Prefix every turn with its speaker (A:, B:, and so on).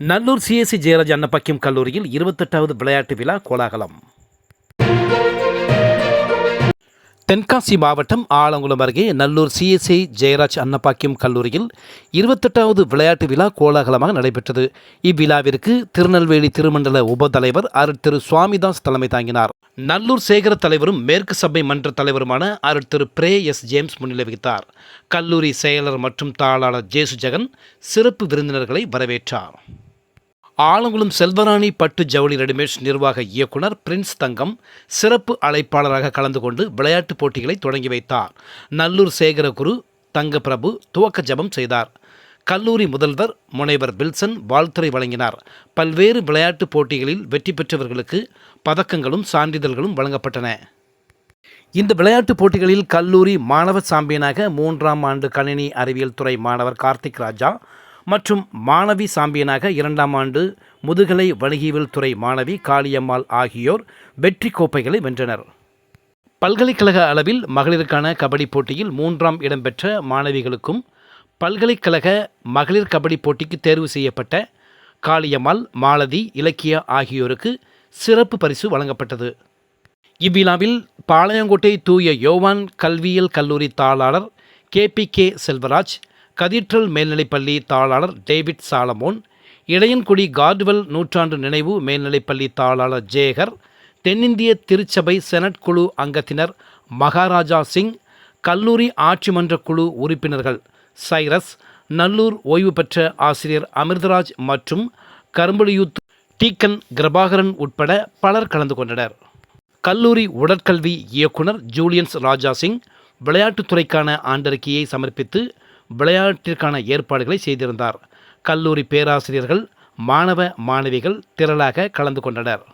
A: Nallur CSC Jayaraj அன்னப்பக்கியம் கல்லூரியில் இருபத்தெட்டாவது விளையாட்டு விழா கோலாகலம். தென்காசி மாவட்டம் ஆலங்குளம் அருகே நல்லூர் சிஎஸ்ஐ ஜெயராஜ் அன்னப்பாக்கியம் கல்லூரியில் இருபத்தெட்டாவது விளையாட்டு விழா கோலாகலமாக நடைபெற்றது. இவ்விழாவிற்கு திருநெல்வேலி திருமண்டல உபதலைவர் அருட் திரு சுவாமிதாஸ் தலைமை தாங்கினார். நல்லூர் சேகர தலைவரும் மேற்கு சபை மன்ற தலைவருமான அருட் திரு பிரே எஸ் ஜேம்ஸ் முன்னிலை வகித்தார். கல்லூரி செயலர் மற்றும் தாளாளர் ஜேசு ஜெகன் சிறப்பு விருந்தினர்களை வரவேற்றார். ஆலங்குளம் செல்வராணி பட்டு ஜவுளி ரெடிமேட்ஸ் நிர்வாக இயக்குனர் பிரின்ஸ் தங்கம் சிறப்பு அழைப்பாளராக கலந்து கொண்டு விளையாட்டுப் போட்டிகளை தொடங்கி வைத்தார். நல்லூர் சேகரகுரு தங்கப்பிரபு துவக்க ஜபம் செய்தார். கல்லூரி முதல்வர் முனைவர் பில்சன் வாழ்த்துறை வழங்கினார். பல்வேறு விளையாட்டுப் போட்டிகளில் வெற்றி பெற்றவர்களுக்கு பதக்கங்களும் சான்றிதழ்களும் வழங்கப்பட்டன. இந்த விளையாட்டுப் போட்டிகளில் கல்லூரி மாணவ சாம்பியனாக மூன்றாம் ஆண்டு கணினி அறிவியல் துறை மாணவர் கார்த்திக் ராஜா மற்றும் மாணவி சாம்பியனாக இரண்டாம் ஆண்டு முதுகலை வணிகவியல் துறை மாணவி காளியம்மாள் ஆகியோர் வெற்றி கோப்பைகளை வென்றனர். பல்கலைக்கழக அளவில் மகளிருக்கான கபடி போட்டியில் மூன்றாம் இடம் பெற்ற மாணவிகளுக்கும் பல்கலைக்கழக மகளிர் கபடி போட்டிக்கு தேர்வு செய்யப்பட்ட காளியம்மாள் மாலதி இலக்கியா ஆகியோருக்கு சிறப்பு பரிசு வழங்கப்பட்டது. இவ்விழாவில் பாளையங்கோட்டை தூய யோவான் கல்வியியல் கல்லூரி தாளாளர் கேபி கே செல்வராஜ் கதீட்ரல் மேல்நிலைப்பள்ளி தாளாளர் டேவிட் சாலமோன் இளையன்குடி கார்டுவெல் நூற்றாண்டு நினைவு மேல்நிலைப்பள்ளி தாளாளர் ஜேகர் தென்னிந்திய திருச்சபை செனட் குழு அங்கத்தினர் மகாராஜா சிங் கல்லூரி ஆட்சிமன்ற குழு உறுப்பினர்கள் சைரஸ் நல்லூர் ஓய்வு பெற்ற ஆசிரியர் அமிர்தராஜ் மற்றும் கரும்புலியூத் டீக்கன் கிரபாகரன் உட்பட பலர் கலந்து கொண்டனர். கல்லூரி உடற்கல்வி இயக்குனர் ஜூலியன்ஸ் ராஜா சிங் விளையாட்டுத்துறைக்கான ஆண்டறிக்கையை சமர்ப்பித்து விளையாட்டிற்கான ஏற்பாடுகளை செய்திருந்தார். கல்லூரி பேராசிரியர்கள் மாணவ மாணவிகள் திரளாக கலந்து கொண்டனர்.